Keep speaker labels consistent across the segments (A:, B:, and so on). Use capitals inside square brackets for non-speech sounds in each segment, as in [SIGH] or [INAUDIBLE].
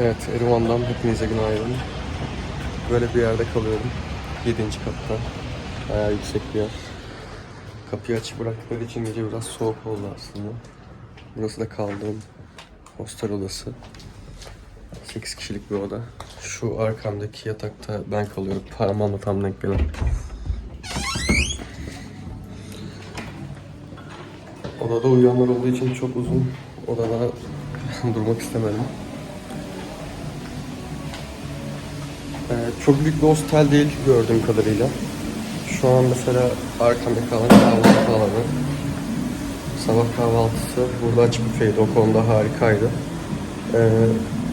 A: Evet, Erivan'dan hepinize günaydın. Böyle bir yerde kalıyorum. 7. katta. Bayağı yüksek bir yer. Kapıyı açık bıraktıkları için gece biraz soğuk oldu aslında. Burası da kaldığım hostel odası. 8 kişilik bir oda. Şu arkamdaki yatakta ben kalıyorum. Parmağımla tam denk gelen. Odada uyuyanlar olduğu için çok uzun odada [LAUGHS] durmak istemedim. Çok büyük bir hostel değil gördüğüm kadarıyla. Şu an mesela arkamda kalan kahvaltı alanı. Sabah kahvaltısı burada açık büfeydi. O konuda harikaydı. Ee,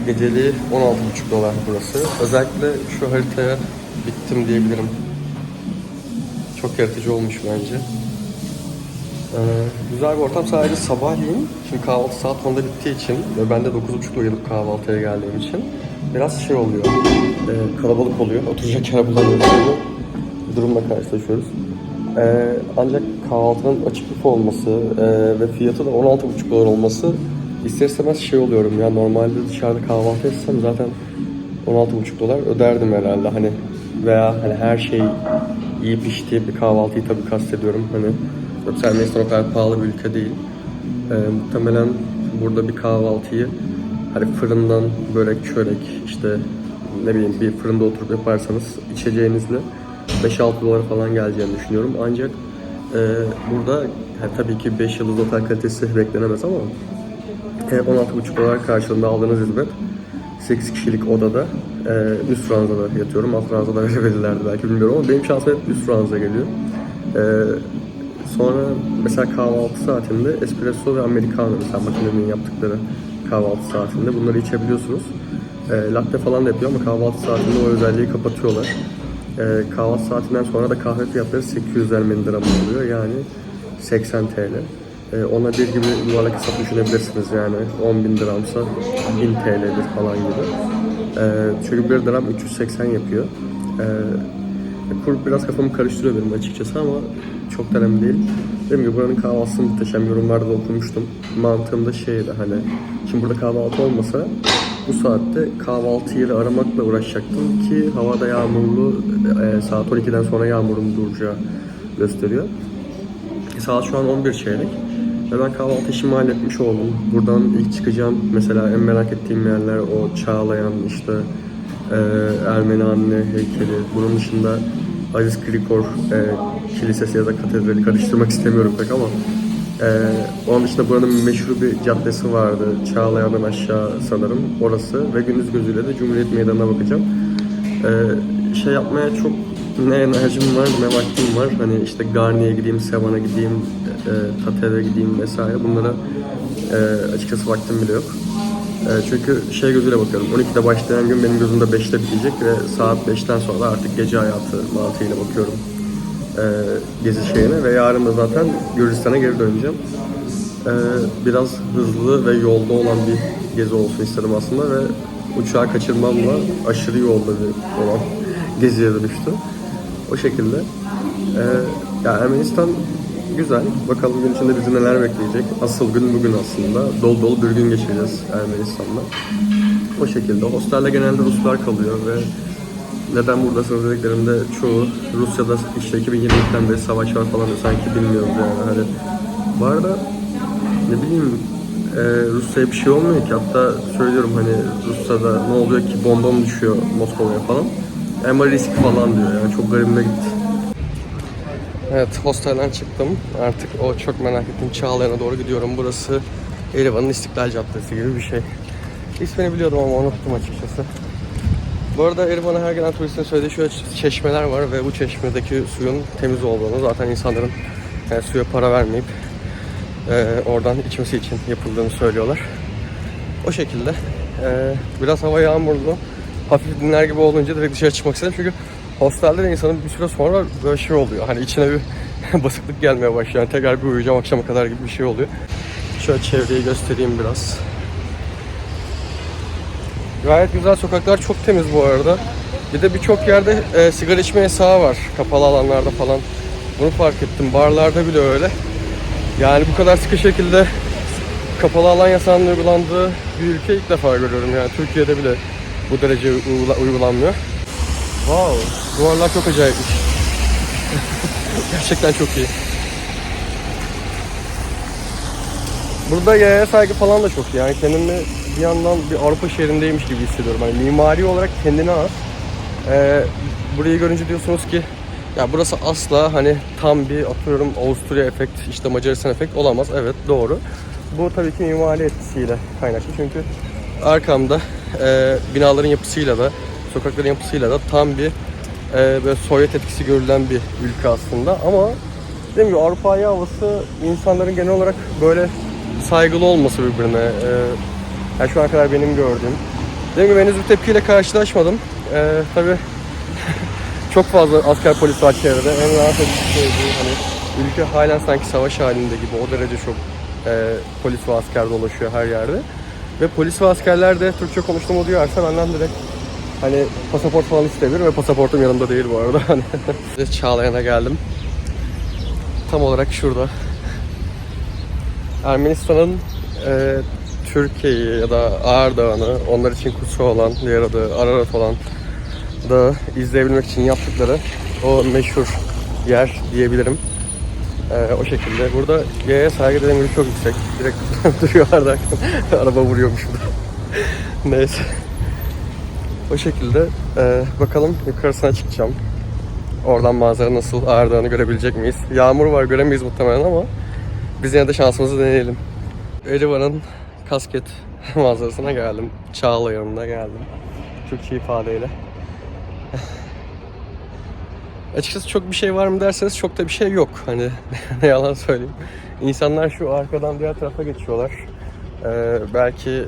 A: geceliği 16,5 dolar burası. Özellikle şu haritaya bittim diyebilirim. Çok yaratıcı olmuş bence. Ee, güzel bir ortam sadece sabahleyin. Şimdi kahvaltı saat 10'da bittiği için ve ben de 9.30'da uyanıp kahvaltıya geldiğim için biraz şey oluyor. Ee, kalabalık oluyor. Oturacak yer bulamıyoruz. durumla karşılaşıyoruz. Ee, ancak kahvaltının açık büfe olması e, ve fiyatı da 16.5 dolar olması ister istemez şey oluyorum ya normalde dışarıda kahvaltı etsem zaten 16.5 dolar öderdim herhalde hani veya hani her şey iyi piştiği bir kahvaltıyı tabii kastediyorum hani yoksa Ermenistan o kadar pahalı bir ülke değil. Ee, muhtemelen burada bir kahvaltıyı hani fırından börek, çörek işte ne bileyim bir fırında oturup yaparsanız içeceğinizle 5-6 dolar falan geleceğini düşünüyorum. Ancak e, burada yani tabii ki 5 yıldız otel kalitesi beklenemez ama e, 16,5 dolar karşılığında aldığınız hizmet 8 kişilik odada e, üst ranzada yatıyorum. Alt ranzada verebilirlerdi belki bilmiyorum ama benim şansım hep üst ranza geliyor. E, sonra mesela kahvaltı saatinde espresso ve americano mesela makinenin yaptıkları kahvaltı saatinde bunları içebiliyorsunuz. E, latte falan da yapıyor ama kahvaltı saatinde o özelliği kapatıyorlar. E, kahvaltı saatinden sonra da kahve fiyatları 800 ermeni dramı oluyor yani 80 TL. E, ona bir gibi yuvarlak hesap düşünebilirsiniz yani 10 bin dramsa 1000 TL'dir falan gibi. E, çünkü bir dram 380 yapıyor. E, kur biraz kafamı karıştırıyor benim açıkçası ama çok da önemli değil. Dediğim gibi buranın kahvaltısı muhteşem yorumlarda da okumuştum. Mantığımda şeydi hani şimdi burada kahvaltı olmasa bu saatte kahvaltı yeri aramakla uğraşacaktım ki havada yağmurlu e, saat 12'den sonra yağmurun duracağı gösteriyor. E, saat şu an 11 çeyrek ve ben kahvaltı işimi halletmiş oldum. Buradan ilk çıkacağım mesela en merak ettiğim yerler o Çağlayan işte e, Ermeni anne heykeli. Bunun dışında Aziz Krikor e, kilisesi ya da katedrali karıştırmak istemiyorum pek ama e, onun dışında buranın meşhur bir caddesi vardı. Çağlayan'dan aşağı sanırım orası ve gündüz gözüyle de Cumhuriyet Meydanı'na bakacağım. E, şey yapmaya çok ne enerjim var ne vaktim var. Hani işte Garni'ye gideyim, Sevan'a gideyim, e, Tater'e gideyim vesaire. Bunlara e, açıkçası vaktim bile yok. E, çünkü şey gözüyle bakıyorum. 12'de başlayan gün benim gözümde 5'te bitecek ve saat 5'ten sonra artık gece hayatı mantığıyla bakıyorum e, gezi şeyine ve yarın da zaten Gürcistan'a geri döneceğim. E, biraz hızlı ve yolda olan bir gezi olsun istedim aslında ve uçağı kaçırmamla aşırı yolda bir olan geziye dönüştü. O şekilde. E, ya Ermenistan güzel. Bakalım gün içinde bizi neler bekleyecek. Asıl gün bugün aslında. Dolu dolu bir gün geçireceğiz Ermenistan'da. O şekilde. Hostelde genelde Ruslar kalıyor ve neden buradasınız dediklerinde çoğu Rusya'da işte 2022'den beri savaş var falan diyor. Sanki bilmiyoruz yani. Hani bu arada ne bileyim e, Rusya'ya bir şey olmuyor ki. Hatta söylüyorum hani Rusya'da ne oluyor ki bomba mı düşüyor Moskova'ya falan. Ama risk falan diyor yani çok garibime gitti. Evet, hostelden çıktım. Artık o çok merak ettiğim Çağlayan'a doğru gidiyorum. Burası Erivan'ın İstiklal Caddesi gibi bir şey. İsmini biliyordum ama unuttum açıkçası. Bu arada Erivan'a her gelen turistin söylediği şöyle çeşmeler var ve bu çeşmedeki suyun temiz olduğunu zaten insanların yani suya para vermeyip e, oradan içmesi için yapıldığını söylüyorlar. O şekilde. E, biraz hava yağmurlu. Hafif dinler gibi olunca direkt dışarı çıkmak istedim çünkü hostelde de insanın bir süre sonra böyle şey oluyor. Hani içine bir [LAUGHS] basıklık gelmeye başlıyor. Yani tekrar bir uyuyacağım akşama kadar gibi bir şey oluyor. Şöyle çevreyi göstereyim biraz. Gayet güzel sokaklar çok temiz bu arada. Bir de birçok yerde e, sigara içme yasağı var. Kapalı alanlarda falan. Bunu fark ettim. Barlarda bile öyle. Yani bu kadar sıkı şekilde kapalı alan yasağının uygulandığı bir ülke ilk defa görüyorum yani Türkiye'de bile bu derece uygula- uygulanmıyor. Wow, duvarlar çok acayipmiş. [LAUGHS] Gerçekten çok iyi. Burada yaya saygı falan da çok iyi. Yani kendimi bir yandan bir Avrupa şehrindeymiş gibi hissediyorum. Hani mimari olarak kendine az. Ee, burayı görünce diyorsunuz ki ya burası asla hani tam bir atıyorum Avusturya efekt, işte Macaristan efekt olamaz. Evet doğru. Bu tabii ki mimari etkisiyle kaynaklı. Çünkü arkamda e, binaların yapısıyla da sokakların yapısıyla da tam bir e, böyle Sovyet etkisi görülen bir ülke aslında. Ama dediğim gibi Avrupa'ya havası insanların genel olarak böyle saygılı olması birbirine. E, yani şu ana kadar benim gördüğüm. Dediğim gibi henüz bir tepkiyle karşılaşmadım. E, tabii [LAUGHS] çok fazla asker polis var çevrede. En rahat edici şey bu. Hani ülke halen sanki savaş halinde gibi. O derece çok e, polis ve asker dolaşıyor her yerde. Ve polis ve askerler de Türkçe konuştuğumu duyarsa benden direkt hani pasaport falan isteyebilir ve pasaportum yanımda değil bu arada. [LAUGHS] Hani Çağlayan'a geldim. Tam olarak şurada. Ermenistan'ın e, Türkiye'yi ya da Ağrı Dağı'nı onlar için kutsu olan, diğer adı Ararat olan da izleyebilmek için yaptıkları o meşhur yer diyebilirim. Ee, o şekilde. Burada yaya saygı demiri çok yüksek. Direkt [LAUGHS] duruyorlar [LAUGHS] araba vuruyormuş burada. [LAUGHS] Neyse. O şekilde ee, bakalım yukarısına çıkacağım. Oradan manzara nasıl Ağrı görebilecek miyiz? Yağmur var göremeyiz muhtemelen ama biz yine de şansımızı deneyelim. Erivan'ın kasket [LAUGHS] manzarasına geldim. Çağlayan'ına geldim. Türkçe ifadeyle. [LAUGHS] Açıkçası çok bir şey var mı derseniz çok da bir şey yok. Hani [LAUGHS] ne yalan söyleyeyim. İnsanlar şu arkadan diğer tarafa geçiyorlar. Ee, belki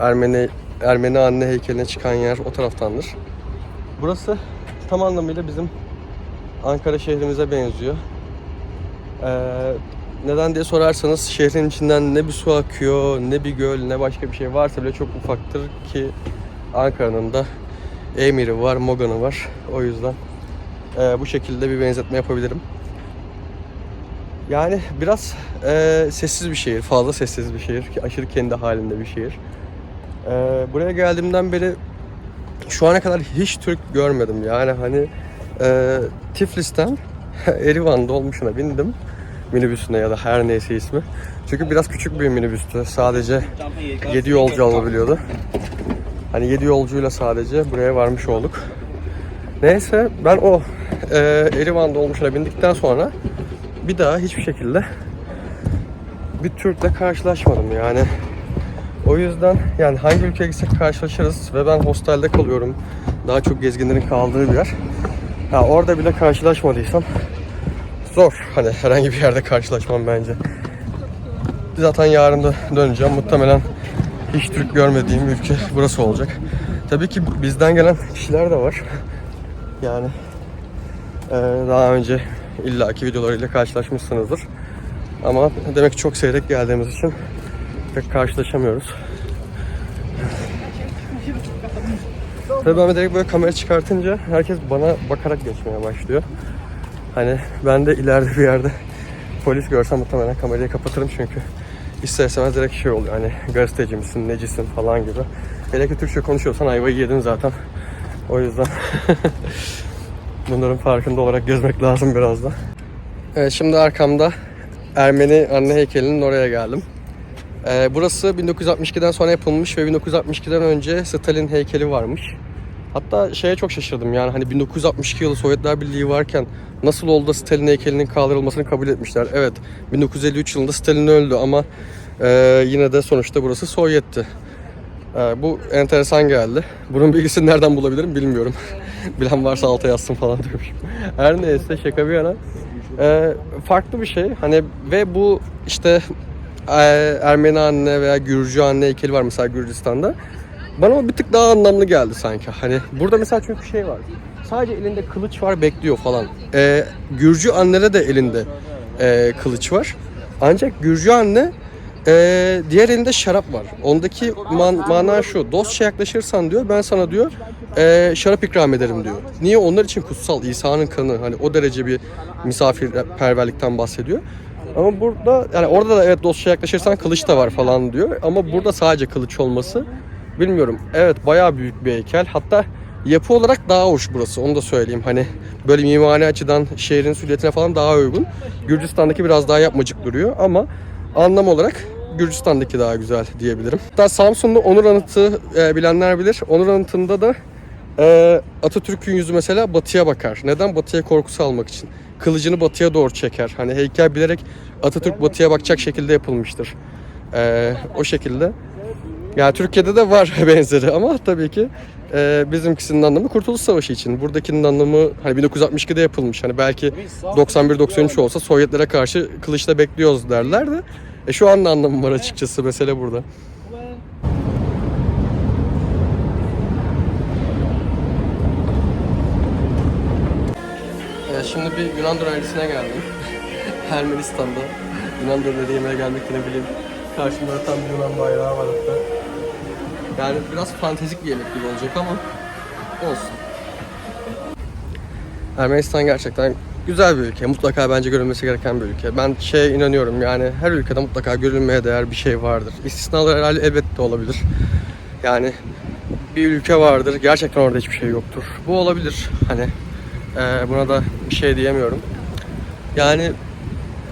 A: Ermeni Ermeni anne heykeline çıkan yer o taraftandır. Burası tam anlamıyla bizim Ankara şehrimize benziyor. Ee, neden diye sorarsanız şehrin içinden ne bir su akıyor, ne bir göl, ne başka bir şey varsa bile çok ufaktır ki Ankara'nın da Emir'i var, Mogan'ı var. O yüzden e, bu şekilde bir benzetme yapabilirim. Yani biraz e, sessiz bir şehir, fazla sessiz bir şehir, aşırı kendi halinde bir şehir. E, buraya geldiğimden beri şu ana kadar hiç Türk görmedim. Yani hani e, Tiflis'ten [LAUGHS] Erivan dolmuşuna bindim minibüsüne ya da her neyse ismi. Çünkü biraz küçük bir minibüstü. Sadece 7 yolcu alabiliyordu. Hani 7 yolcuyla sadece buraya varmış olduk. Neyse ben o e, Erivan dolmuşuna bindikten sonra bir daha hiçbir şekilde bir Türk'le karşılaşmadım yani. O yüzden yani hangi ülkeye gitsek karşılaşırız ve ben hostelde kalıyorum. Daha çok gezginlerin kaldığı bir yer. Ya orada bile karşılaşmadıysam zor. Hani herhangi bir yerde karşılaşmam bence. Zaten yarın da döneceğim. Muhtemelen hiç Türk görmediğim ülke burası olacak. Tabii ki bizden gelen kişiler de var. Yani eee, daha önce illaki videolarıyla karşılaşmışsınızdır. Ama demek ki çok seyrek geldiğimiz için pek karşılaşamıyoruz. Tabii ben direkt böyle kamera çıkartınca herkes bana bakarak geçmeye başlıyor. Hani ben de ileride bir yerde polis görsem muhtemelen kamerayı kapatırım çünkü ister istemez direkt şey oluyor hani gazeteci misin, necisin falan gibi. Hele ki Türkçe konuşuyorsan ayvayı yedin zaten. O yüzden [LAUGHS] bunların farkında olarak gezmek lazım biraz da. Evet şimdi arkamda Ermeni anne heykelinin oraya geldim. Ee, burası 1962'den sonra yapılmış ve 1962'den önce Stalin heykeli varmış. Hatta şeye çok şaşırdım yani hani 1962 yılı Sovyetler Birliği varken nasıl oldu da Stalin heykelinin kaldırılmasını kabul etmişler. Evet 1953 yılında Stalin öldü ama e, yine de sonuçta burası Sovyet'ti. E, bu enteresan geldi. Bunun bilgisini nereden bulabilirim bilmiyorum. [LAUGHS] Bilen varsa alta yazsın falan diyormuşum. Her neyse şaka bir yana. E, farklı bir şey hani ve bu işte e, Ermeni anne veya Gürcü anne heykeli var mesela Gürcistan'da. Bana bir tık daha anlamlı geldi sanki. Hani burada mesela çünkü şey var. Sadece elinde kılıç var bekliyor falan. Ee, Gürcü annede de elinde e, kılıç var. Ancak Gürcü anne e, diğer elinde şarap var. Ondaki man, mana şu. Dostça yaklaşırsan diyor ben sana diyor e, şarap ikram ederim diyor. Niye? Onlar için kutsal. İsa'nın kanı. Hani o derece bir misafirperverlikten bahsediyor. Ama burada yani orada da evet dostça yaklaşırsan kılıç da var falan diyor. Ama burada sadece kılıç olması bilmiyorum. Evet bayağı büyük bir heykel. Hatta yapı olarak daha hoş burası. Onu da söyleyeyim. Hani böyle mimari açıdan şehrin silüetine falan daha uygun. Gürcistan'daki biraz daha yapmacık duruyor ama anlam olarak Gürcistan'daki daha güzel diyebilirim. Hatta Samsun'da Onur Anıtı e, bilenler bilir. Onur Anıtı'nda da e, Atatürk'ün yüzü mesela batıya bakar. Neden? Batıya korku salmak için. Kılıcını batıya doğru çeker. Hani heykel bilerek Atatürk batıya bakacak şekilde yapılmıştır. E, o şekilde. Ya Türkiye'de de var [LAUGHS] benzeri ama tabii ki e, bizimkisinin anlamı Kurtuluş Savaşı için. Buradakinin anlamı hani 1962'de yapılmış. Hani belki 91-93 olsa Sovyetlere karşı kılıçla bekliyoruz derler de. E şu an anlamı var açıkçası mesele burada. E, şimdi bir Yunan dönercisine geldim. [LAUGHS] Ermenistan'da. Yunan döneri yemeye gelmek ne bileyim. Karşımda tam bir Yunan bayrağı var hatta. Yani biraz fantezik bir yemek gibi olacak ama olsun. Ermenistan gerçekten güzel bir ülke. Mutlaka bence görülmesi gereken bir ülke. Ben şeye inanıyorum yani her ülkede mutlaka görülmeye değer bir şey vardır. İstisnalar herhalde elbette olabilir. Yani bir ülke vardır. Gerçekten orada hiçbir şey yoktur. Bu olabilir. Hani e, buna da bir şey diyemiyorum. Yani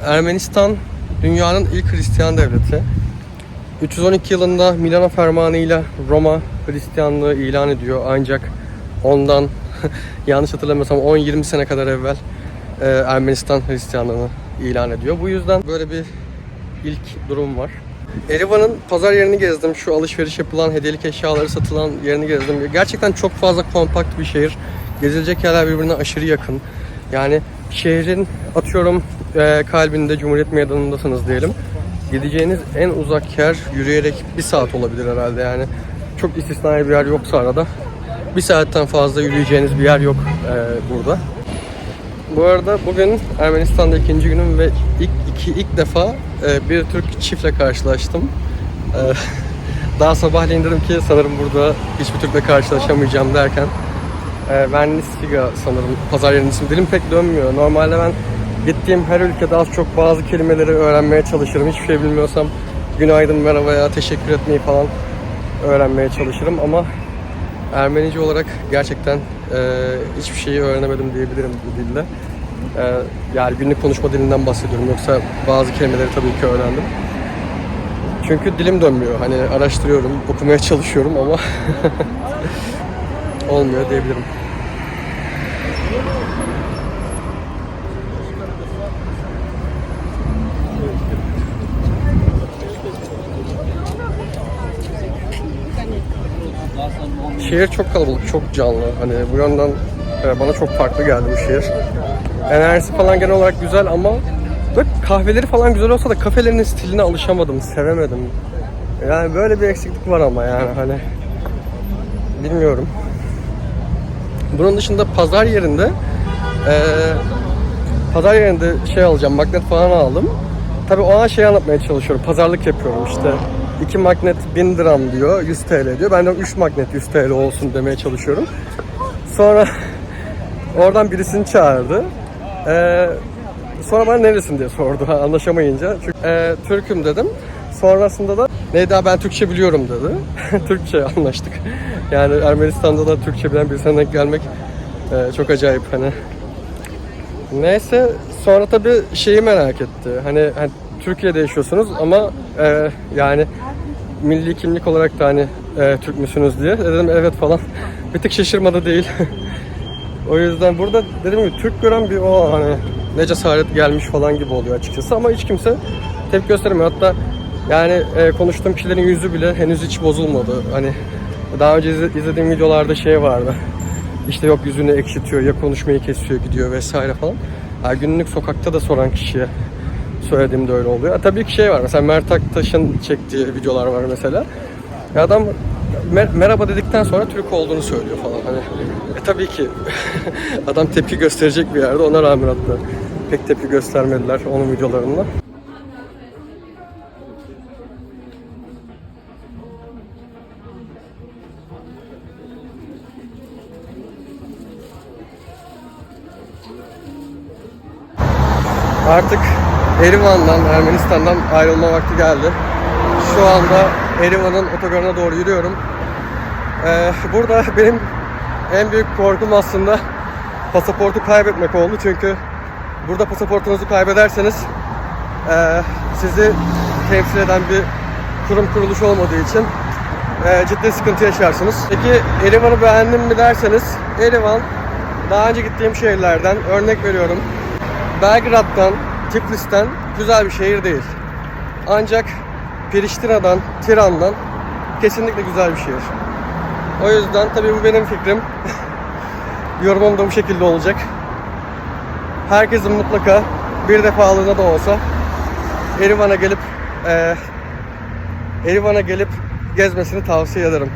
A: Ermenistan dünyanın ilk Hristiyan devleti. 312 yılında Milano Fermanı ile Roma Hristiyanlığı ilan ediyor ancak ondan [LAUGHS] yanlış hatırlamıyorsam 10-20 sene kadar evvel e, Ermenistan Hristiyanlığını ilan ediyor. Bu yüzden böyle bir ilk durum var. Erivan'ın pazar yerini gezdim. Şu alışveriş yapılan, hediyelik eşyaları satılan yerini gezdim. Gerçekten çok fazla kompakt bir şehir. Gezilecek yerler birbirine aşırı yakın. Yani şehrin atıyorum e, kalbinde Cumhuriyet Meydanı'ndasınız diyelim. Gideceğiniz en uzak yer yürüyerek bir saat olabilir herhalde yani. Çok istisnai bir yer yoksa arada. Bir saatten fazla yürüyeceğiniz bir yer yok e, burada. Bu arada bugün Ermenistan'da ikinci günüm ve ilk iki ilk defa e, bir Türk çiftle karşılaştım. E, [LAUGHS] daha sabahleyin dedim ki sanırım burada hiçbir Türk'le karşılaşamayacağım derken e, ben Nistiga sanırım pazar yerinin ismi. Dilim pek dönmüyor. Normalde ben gittiğim her ülkede az çok bazı kelimeleri öğrenmeye çalışırım. Hiçbir şey bilmiyorsam günaydın, merhaba ya teşekkür etmeyi falan öğrenmeye çalışırım ama Ermenice olarak gerçekten e, hiçbir şeyi öğrenemedim diyebilirim bu dilde. E, yani günlük konuşma dilinden bahsediyorum. Yoksa bazı kelimeleri tabii ki öğrendim. Çünkü dilim dönmüyor. Hani araştırıyorum, okumaya çalışıyorum ama [LAUGHS] olmuyor diyebilirim. Şehir çok kalabalık, çok canlı. Hani bu yönden e, bana çok farklı geldi bu şehir. Enerjisi falan genel olarak güzel ama böyle kahveleri falan güzel olsa da kafelerin stiline alışamadım, sevemedim. Yani böyle bir eksiklik var ama yani hani bilmiyorum. Bunun dışında pazar yerinde e, pazar yerinde şey alacağım, magnet falan aldım. Tabii o an şey anlatmaya çalışıyorum, pazarlık yapıyorum işte. 2 magnet 1000 dirham diyor, 100 TL diyor. Ben de 3 magnet 100 TL olsun demeye çalışıyorum. Sonra [LAUGHS] oradan birisini çağırdı. Ee, sonra bana neresin diye sordu [LAUGHS] anlaşamayınca. Çünkü e, Türk'üm dedim. Sonrasında da neydi abi ben Türkçe biliyorum dedi. [LAUGHS] Türkçe anlaştık. Yani Ermenistan'da da Türkçe bilen birisine gelmek e, çok acayip hani. Neyse sonra tabii şeyi merak etti. Hani, hani Türkiye'de yaşıyorsunuz ama e, yani milli kimlik olarak da hani e, Türk müsünüz diye. E, Dedim evet falan. [LAUGHS] Bir tık şaşırmadı değil. [LAUGHS] o yüzden burada dedim ki Türk gören bir o hani ne cesaret gelmiş falan gibi oluyor açıkçası ama hiç kimse tepki göstermiyor. Hatta yani e, konuştuğum kişilerin yüzü bile henüz hiç bozulmadı. Hani daha önce izle- izlediğim videolarda şey vardı. İşte yok yüzünü ekşitiyor, ya konuşmayı kesiyor gidiyor vesaire falan. Ha, günlük sokakta da soran kişiye söylediğimde öyle oluyor. Ha, tabii ki şey var mesela Mert Aktaş'ın çektiği videolar var mesela. Ya adam mer- merhaba dedikten sonra Türk olduğunu söylüyor falan. Hani, e tabii ki [LAUGHS] adam tepki gösterecek bir yerde ona rağmen hatta pek tepki göstermediler onun videolarında. Artık Erivan'dan, Ermenistan'dan ayrılma vakti geldi. Şu anda Erivan'ın otogarına doğru yürüyorum. Ee, burada benim en büyük korkum aslında pasaportu kaybetmek oldu. Çünkü burada pasaportunuzu kaybederseniz eee, sizi temsil eden bir kurum kuruluş olmadığı için eee, ciddi sıkıntı yaşarsınız. Peki Erivan'ı beğendim mi derseniz Erivan daha önce gittiğim şehirlerden örnek veriyorum. Belgrad'dan, Tiflis'ten güzel bir şehir değil. Ancak Priştina'dan, Tiran'dan kesinlikle güzel bir şehir. O yüzden tabii bu benim fikrim. [LAUGHS] Yorumum da bu şekilde olacak. Herkesin mutlaka bir defalığına da olsa Erivan'a gelip eee Erivan'a gelip gezmesini tavsiye ederim.